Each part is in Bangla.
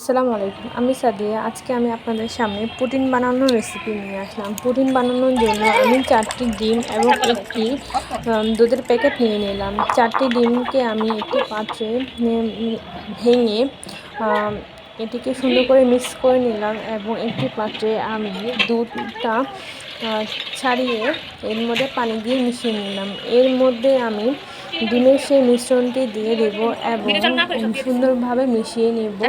আসসালামু আলাইকুম, আমি সাদিয়া। আজকে আমি আপনাদের সামনে পুটিন বানানোর রেসিপি নিয়ে আসলাম। পুটিন বানানোর জন্য আমি চারটি ডিম এবং একটি দুধের প্যাকেট নিয়ে নিলাম। চারটি ডিমকে আমি একটি পাত্রে ভেঙে এটিকে সুন্দর করে মিক্স করে নিলাম এবং একটি পাত্রে আমি দুধটা ছাড়িয়ে এর মধ্যে পানি দিয়ে মিশিয়ে নিলাম। এর মধ্যে আমি ডিমের সেই মিশ্রণটি দিয়ে দেব এবং সুন্দরভাবে মিশিয়ে নেব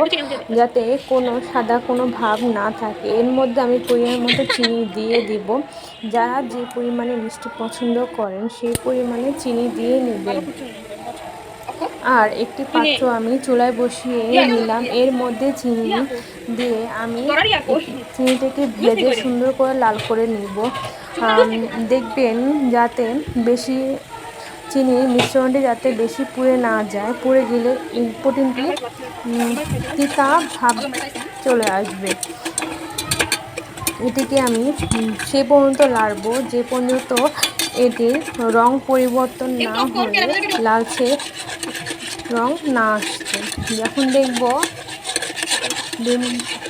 যাতে কোনো সাদা কোনো ভাব না থাকে। এর মধ্যে আমি পরিমাণ মতো চিনি দিয়ে দিব। যারা যে পরিমাণে মিষ্টি পছন্দ করেন, সেই পরিমাণে চিনি দিয়ে নেবেন। আর একটি পাত্র আমি চুলায় বসিয়ে নিলাম। এর মধ্যে চিনি দিয়ে আমি চিনিটাকে ভেজে সুন্দর করে লাল করে নিব। দেখবেন যাতে বেশি চিনির মিশ্রণটি যাতে বেশি পুড়ে না যায়, পুড়ে গেলে প্রোটিনটি তিতা ভাব চলে আসবে। এটিকে আমি সে পর্যন্ত লাড়বো, যে পর্যন্ত এটির রং পরিবর্তন না হলে লালচে রং না আসছে। যখন দেখব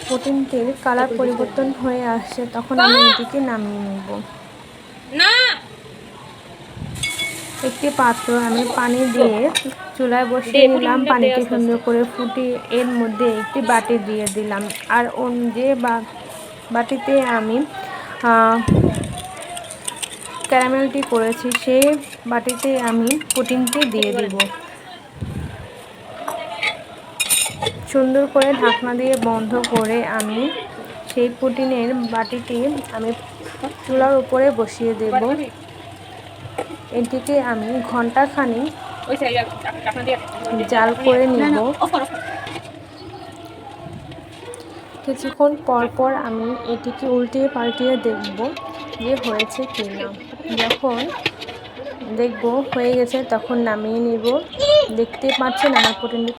প্রোটিনটির কালার পরিবর্তন হয়ে আসছে, তখন আমি এটিকে নামিয়ে নেব। না! একটি পাত্র আমি পানি দিয়ে চুলায় বসিয়ে দিলাম। পানিকে সুন্দর করে ফুটিয়ে এর মধ্যে একটি বাটি দিয়ে দিলাম। আর যে বাটিতে আমি ক্যারামেলটি করেছি সেই বাটিতে আমি পুটিনটি দিয়ে দিব। সুন্দর করে ঢাকনা দিয়ে বন্ধ করে আমি সেই পুটিনের বাটিটি আমি চুলার উপরে বসিয়ে দেব। এটিকে আমি ঘন্টাখানি জাল করে নিব। কিছুক্ষণ পরপর পর আমি এটিকে উল্টিয়ে পাল্টিয়ে দেখব যে হয়েছে কি না যখন দেখব হয়ে গেছে তখন নামিয়ে নিব। দেখতে পাচ্ছেন আমার পুটিনটি